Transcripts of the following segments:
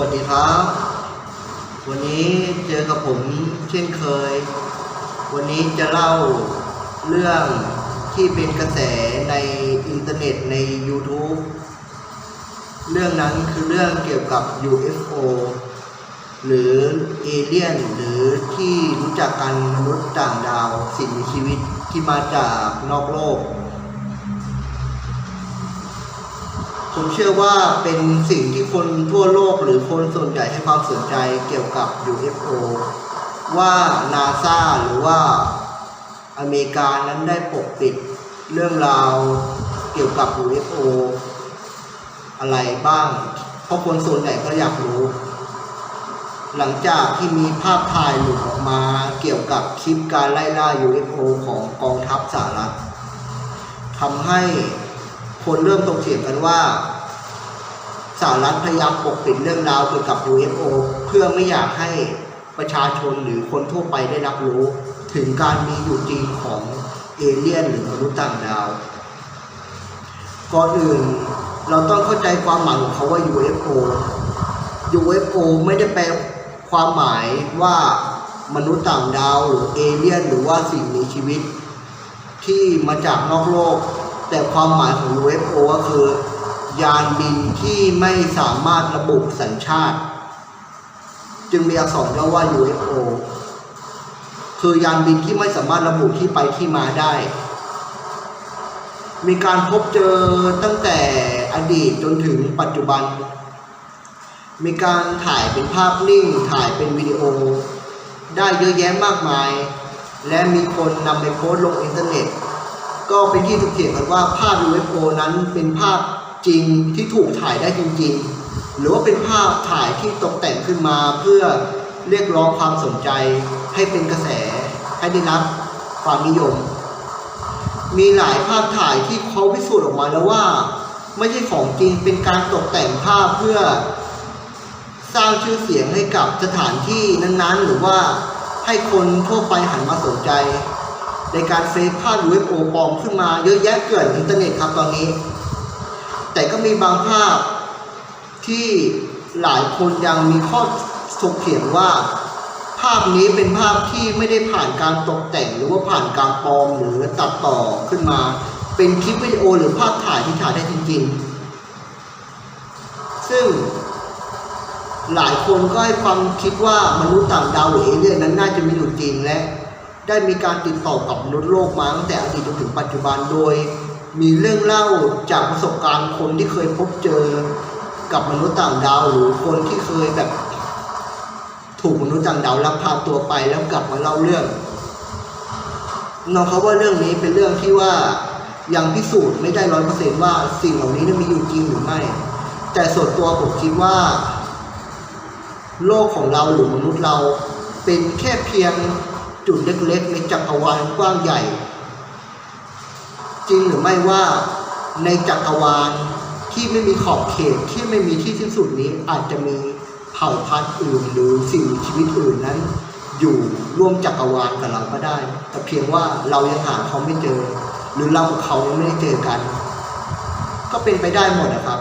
วัสดีครับ วันนี้เจอกับผมเช่นเคย วันนี้จะเล่าเรื่องที่เป็นกระแสในอินเทอร์เน็ตใน YouTube เรื่องนั้นคือเรื่องเกี่ยวกับ UFO หรือเอเลี่ยนหรือที่รู้จักกันมนุษย์ต่างดาวสิ่งมีชีวิตที่มาจากนอกโลก ผมเชื่อว่าเป็นสิ่งที่คนทั่วโลกหรือคนส่วนใหญ่ให้ความสนใจเกี่ยวกับ UFO ว่านาซาหรือว่าอเมริกานั้นได้ปกปิดเรื่องราวเกี่ยวกับ UFO อะไรบ้าง เพราะคนส่วนใหญ่ก็อยากรู้ หลังจากที่มีภาพถ่ายหลุดออกมาเกี่ยวกับคลิปการไล่ล่า UFO ของกองทัพสหรัฐทำให้ คนเริ่มตกเถียงกันว่าสหรัฐพยายามปกปิดเรื่องราวเกี่ยวกับ UFO เพื่อไม่อยากให้ประชาชนหรือคนทั่วไปได้รับรู้ ถึงการมีอยู่จริงของเอเลี่ยนหรือมนุษย์ต่างดาว ก่อนอื่นเราต้องเข้าใจความหมายของเขาว่า UFO UFO ไม่ได้แปลความหมายว่ามนุษย์ต่างดาวหรือเอเลี่ยนหรือว่าสิ่งมีชีวิต ที่มาจากนอกโลก แต่ความหมายของ UFO ก็คือ ยานบินที่ไม่สามารถระบุสัญชาติ จึงมีอักษรย่อว่า UFO คือยานบินที่ไม่สามารถระบุที่ไปที่มาได้ มีการพบเจอตั้งแต่อดีตจนถึงปัจจุบัน มีการถ่ายเป็นภาพนิ่ง ถ่ายเป็นวิดีโอ ได้เยอะแยะมากมาย และมีคนนำไปโพสต์ลงอินเทอร์เน็ต ก็เป็นที่ถกเถียงกันว่าภาพ UFO นั้นเป็นภาพจริงที่ถูกถ่ายได้จริง ๆ หรือว่าเป็นภาพถ่ายที่ตกแต่งขึ้นมาเพื่อเรียกร้องความสนใจให้เป็นกระแสให้ได้รับความนิยม มีหลายภาพถ่ายที่เขาพิสูจน์ออกมาแล้วว่า ไม่ใช่ของจริงเป็นการตกแต่งภาพเพื่อ สร้างชื่อเสียงให้กับสถานที่นั้นๆ หรือว่าให้คนทั่วไปหันมาสนใจ ในการเฟซภาพ UFO ปลอมขึ้นมาเยอะแยะเกินอินเทอร์เน็ตครับตอนนี้ แต่ก็มีบางภาพที่หลายคนยังมีข้อถกเถียงว่า ภาพนี้เป็นภาพที่ไม่ได้ผ่านการตกแต่งหรือว่าผ่านการปลอมหรือตัดต่อขึ้นมา เป็นคลิปวิดีโอหรือภาพถ่ายที่ถ่ายได้จริง ๆ ซึ่งหลายคนก็ให้ความคิดว่ามนุษย์ต่างดาวหรือเอเลี่ยนนั้นน่าจะมีอยู่จริงและ ได้มีการติดต่อกับมนุษย์โลกมาตั้งแต่อดีตจนถึงปัจจุบันโดย มีเรื่องเล่าจากประสบการณ์คนที่เคยพบเจอกับมนุษย์ต่างดาวหรือคนที่เคยแบบถูกมนุษย์ต่างดาวลักพาตัวไปแล้วกลับมาเล่าเรื่องน้องเขาว่าเรื่องนี้เป็นเรื่องที่ว่ายังพิสูจน์ไม่ได้ร้อยเปอร์เซนต์ว่าสิ่งเหล่านี้นั้นมีอยู่จริงหรือไม่ แต่ส่วนตัวผมคิดว่า โลกของเราหรือมนุษย์เราเป็นแค่เพียง จุดเล็กๆในจักรวาลกว้างใหญ่ จริงหรือไม่ว่าในจักรวาลที่ไม่มีขอบเขตที่ไม่มีที่สิ้นสุดนี้อาจจะมีเผ่าพันธุ์อื่นหรือสิ่งชีวิตอื่นนั้น อยู่ร่วมจักรวาลกับเราก็ได้ แต่เพียงว่าเรายังหาเขาไม่เจอ หรือเรากับเขายังไม่ได้เจอกัน ก็เป็นไปได้หมดนะครับ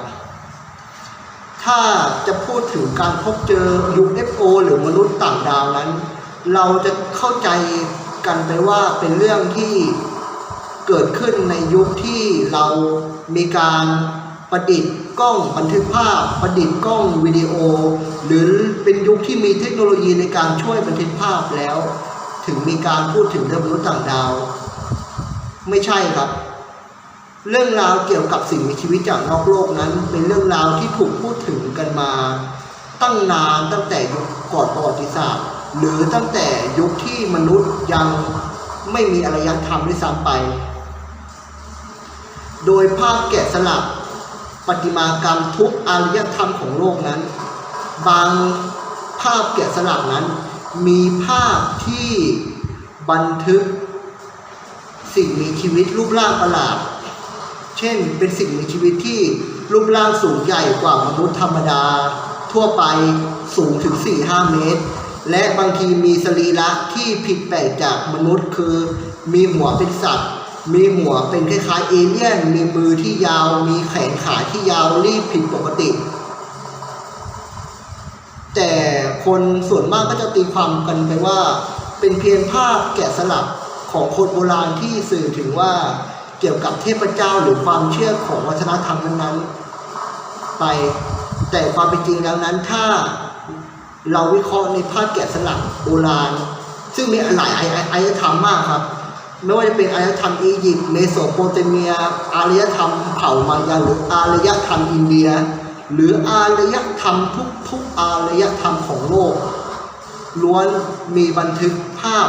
ถ้าจะพูดถึงการพบเจอ UFO หรือมนุษย์ต่างดาวนั้น เราจะเข้าใจกันไปว่าเป็นเรื่องที่เกิดขึ้นในยุคที่เรามีการประดิษฐ์กล้องบันทึกภาพ ประดิษฐ์กล้องวิดีโอ หรือเป็นยุคที่มีเทคโนโลยีในการช่วยบันทึกภาพแล้ว ถึงมีการพูดถึงเรื่องมนุษย์ต่างดาว ไม่ใช่ครับ เรื่องราวเกี่ยวกับสิ่งมีชีวิตจากนอกโลกนั้น เป็นเรื่องราวที่ถูกพูดถึงกันมา ตั้งนานตั้งแต่ยุคก่อนประวัติศาสตร์ หรือตั้งแต่ยุคที่มนุษย์ยังไม่มีอารยธรรมด้วยซ้ำไป โดยภาพแกะสลักประติมากรรมทุกอารยธรรมของโลกนั้น บางภาพแกะสลักนั้น มีภาพที่บันทึกสิ่งมีชีวิตรูปร่างประหลาด เช่น เป็นสิ่งมีชีวิตที่รูปร่างสูงใหญ่กว่ามนุษย์ธรรมดา ทั่วไปสูงถึง 4-5 เมตร และบางทีมีสรีระที่ผิดแปลกจากมนุษย์คือ มีหัวเป็นสัตว์ มีหัวเป็นคล้ายๆเอเลี่ยน มีมือที่ยาว มีแขนขาที่ยาวรีบผิดปกติ แต่คนส่วนมากก็จะตีความกันไปว่า เป็นเพียงภาพแกะสลักของคนโบราณที่สื่อถึงว่าเกี่ยวกับเทพเจ้าหรือความเชื่อของวัฒนธรรมนั้นๆไป แต่ความเป็นจริงแล้วนั้นถ้า เราวิเคราะห์ในภาพแกะสลักโบราณ ซึ่งมีหลายอารยธรรมมากครับ ไม่ว่าจะเป็นอารยธรรมอียิปต์เมโสโปเตเมีย อารยธรรมเผ่ามายาหรืออารยธรรมอินเดีย หรืออารยธรรมทุกทุกอารยธรรมของโลก ล้วนมีบันทึกภาพ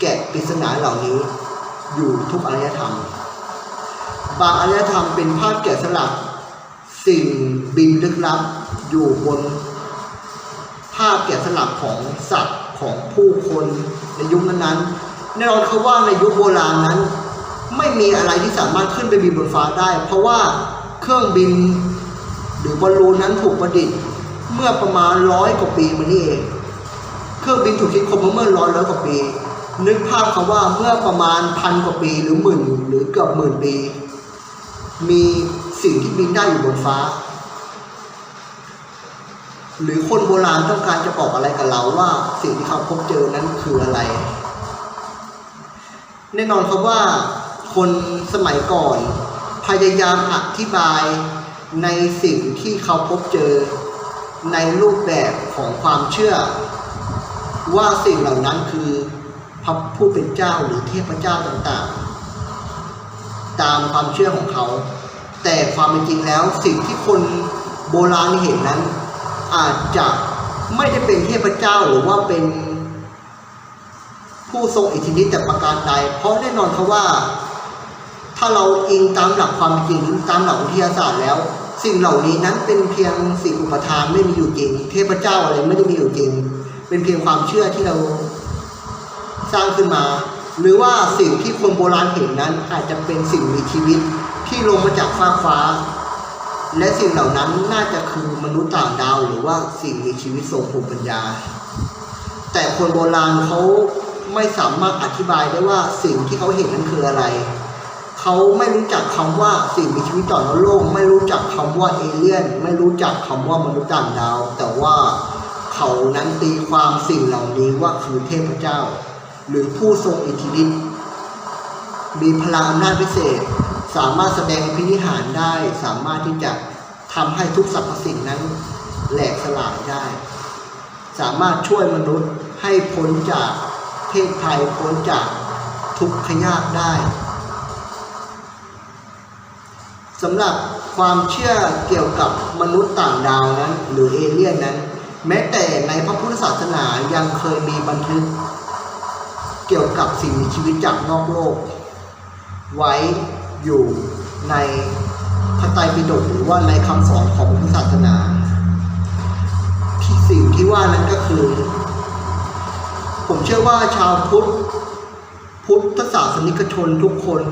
แกะปริศนาเหล่านี้ อยู่ทุกอารยธรรม บางอารยธรรมเป็นภาพแกะสลักสิ่งบินลึกลับอยู่บน ภาพแกะสลักของสัตว์ของผู้คนในยุคนั้นๆแน่นอนคือว่าในยุคโบราณนั้น ไม่มีอะไรที่สามารถขึ้นไปบินบนฟ้าได้ เพราะว่าเครื่องบินหรือบอลลูนนั้นถูกประดิษฐ์ เมื่อประมาณร้อยกว่าปีมานี่เอง เครื่องบินถูกคิดค้นมาเมื่อร้อยร้อยกว่าปี นึกภาพคำว่าเมื่อประมาณพันกว่าปีหรือหมื่นหรือเกือบหมื่นปี มีสิ่งที่บินได้อยู่บนฟ้า หรือคนโบราณต้องการจะบอกอะไรกับเราว่าสิ่งที่เขาพบเจอนั้นคืออะไร แน่นอนครับว่าคนสมัยก่อน พยายามอธิบายในสิ่งที่เขาพบเจอในรูปแบบของความเชื่อ ว่าสิ่งเหล่านั้นคือพระผู้เป็นเจ้าหรือเทพเจ้าต่างๆ ตามความเชื่อของเขา แต่ความเป็นจริงแล้วสิ่งที่คนโบราณเห็นนั้น อาจจะไม่ได้เป็นเทพเจ้าหรือว่าเป็นผู้ทรงอิทธิฤทธิ์แต่ประการใด เพราะแน่นอนเขาว่า ถ้าเราอิงตามหลักความจริงตามหลักวิทยาศาสตร์แล้ว สิ่งเหล่านี้นั้นเป็นเพียงสิ่งอุปทานไม่มีอยู่จริง เทพเจ้าอะไรไม่ได้มีอยู่จริง เป็นเพียงความเชื่อที่เราสร้างขึ้นมา หรือว่าสิ่งที่คนโบราณเห็นนั้นอาจจะเป็นสิ่งมีชีวิตที่ลงมาจากฟ้าฟ้า และสิ่งเหล่านั้นน่าจะคือมนุษย์ต่างดาวหรือว่าสิ่งมีชีวิตทรงภูมิปัญญา แต่คนโบราณเขาไม่สามารถอธิบายได้ว่าสิ่งที่เขาเห็นนั้นคืออะไร เขาไม่รู้จักคำว่าสิ่งมีชีวิตต่อนโลก ไม่รู้จักคำว่าเอเลี่ยน ไม่รู้จักคำว่ามนุษย์ต่างดาว แต่ว่าเขานั้นตีความสิ่งเหล่านี้ว่าคือเทพเจ้า หรือผู้ทรงอิทธิฤทธิ์มีพลังอำนาจพิเศษ สามารถแสดงพินิหารได้ สามารถที่จะทำให้ทุกสรรพสิ่งนั้นแหลกสลายได้ สามารถช่วยมนุษย์ให้พ้นจากเพศภัยพ้นจากทุกขยากได้สำหรับความเชื่อเกี่ยวกับมนุษย์ต่างดาวนั้น หรือเอเลี่ยนนั้น แม้แต่ในพระพุทธศาสนายังเคยมีบันทึก เกี่ยวกับสิ่งมีชีวิตจากนอกโลก ไว้ อยู่ในพระไตรปิฎกหรือว่าในคำสอนของพุทธศาสนาที่สิ่งที่ว่านั้นก็คือ ผมเชื่อว่าชาวพุทธพุทธศาสนิกชนทุกคน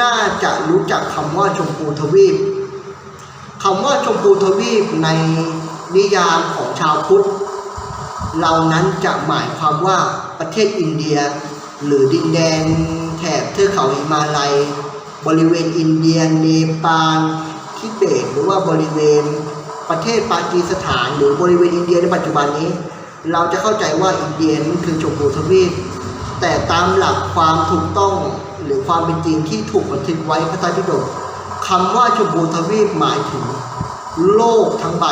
น่าจะรู้จักคำว่าชมพูทวีปคำว่าชมพูทวีปในนิยามของชาวพุทธเรานั้นจะหมายความว่าประเทศอินเดีย หรือดินแดนแถบเทือกเขาหิมาลัย บริเวณอินเดียเนปาลทิเบตหรือว่าบริเวณประเทศปากีสถานหรือบริเวณอินเดียในปัจจุบันนี้ เราจะเข้าใจว่าอินเดียนั้นคือชมพูทวีปแต่ตามหลักความถูกต้องหรือความเป็นจริงที่ถูกบันทึกไว้พระไตรปิฎกคำว่าชมพูทวีปหมายถึง โลกทั้งใบ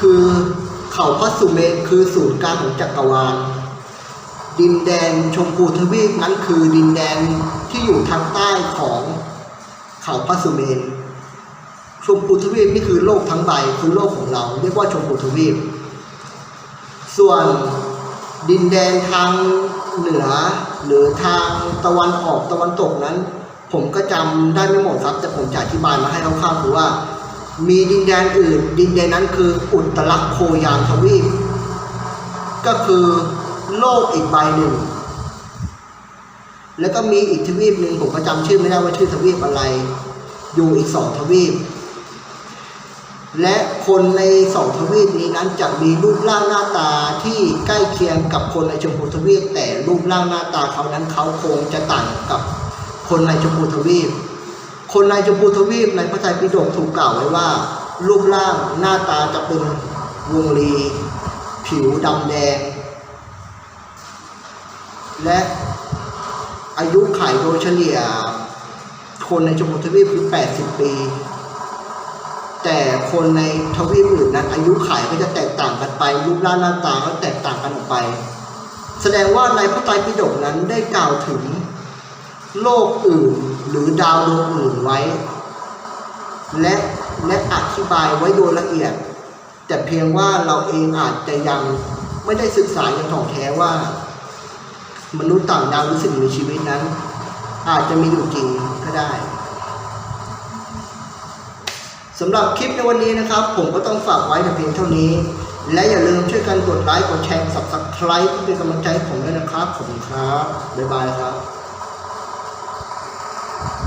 คือเขาพระสุเมนคือศูนย์กลางของจักรวาล ดินแดนชมพูทวีปนั้นคือดินแดนที่อยู่ทางใต้ของเขาพระสุเมนชมพูทวีปนี่คือโลกทั้งใบคือโลกของเรา เรียกว่าชมพูทวีป ส่วนดินแดนทางเหนือหรือทางตะวันออกตะวันตกนั้น ผมก็จำได้ไม่หมดครับ แต่ผมจะอธิบายมาให้คร่าวๆคือว่า มีดินแดนอื่น ดินแดนนั้นคืออุตรโคยานทวีป ก็คือ โลกอีกใบหนึ่ง แล้วก็มีอีกทวีปหนึ่งผมก็จำชื่อไม่ได้ว่าชื่อทวีปอะไร อยู่อีกสองทวีป และคนในสองทวีปนี้นั้นจะมีรูปร่างหน้าตาที่ใกล้เคียงกับคนในชมพูทวีป แต่รูปร่างหน้าตาเขานั้นเขาคงจะต่างกับคนในชมพูทวีป คนในชมพูทวีปในพระไตรปิฎกถูกกล่าวไว้ว่า รูปร่างหน้าตาจะเป็นวงรี ผิวดำแดง และอายุไขโดยเฉลี่ย คนในชมพูทวีปคือ 80 ปี แต่คนในทวีปอื่นนั้น อายุไขก็จะแตกต่างกันไปรูปร่างหน้าตาก็แตกต่างกันออกไป แสดงว่าในพระไตรปิฎกนั้นได้กล่าวถึงโลกอื่นหรือดาวดวงอื่นไว้ และและอธิบายไว้โดยละเอียด แต่เพียงว่าเราเองอาจจะยังไม่ได้ศึกษาอย่างถ่องแท้ว่า มนุษย์ต่างดาวหรือสิ่งมีชีวิตนั้น อาจจะมีอยู่จริงก็ได้สำหรับคลิปในวันนี้นะครับ ผมก็ต้องฝากไว้แต่เพียงเท่านี้ และอย่าลืมช่วยกันกดไลค์กดแชร์ subscribe เพื่อเป็นกำลังใจผมด้วยนะครับขอบคุณครับบ๊ายบายครับ